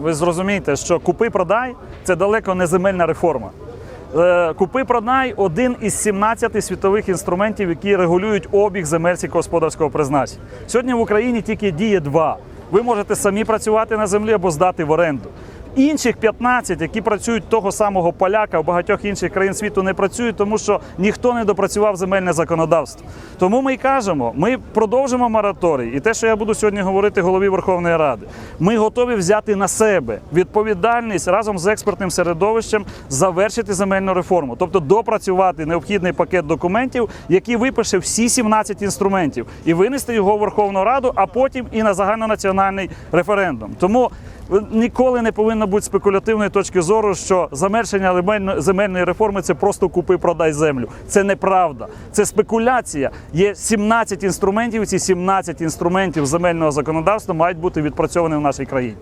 ви зрозумієте, що купи-продай це далеко не земельна реформа. Е, Купи-продай один із 17 світових інструментів, які регулюють обіг земель сільськогосподарського призначення. Сьогодні в Україні тільки діє два. Ви можете самі працювати на землі або здати в оренду. Інших 15, які працюють того самого поляка в багатьох інших країн світу, не працюють, тому що ніхто не допрацював земельне законодавство. Тому ми й кажемо, ми продовжимо мораторій. І те, що я буду сьогодні говорити голові Верховної Ради, ми готові взяти на себе відповідальність разом з експертним середовищем завершити земельну реформу, тобто допрацювати необхідний пакет документів, який випише всі 17 інструментів, і винести його в Верховну Раду, а потім і на загальнонаціональний референдум. Тому ніколи не повинно бути спекулятивної точки зору, що завершення земельно- земельної реформи це просто купи, продай землю. Це неправда. Це спекуляція. Є 17 інструментів. Ці 17 інструментів земельного законодавства мають бути відпрацьовані в нашій країні.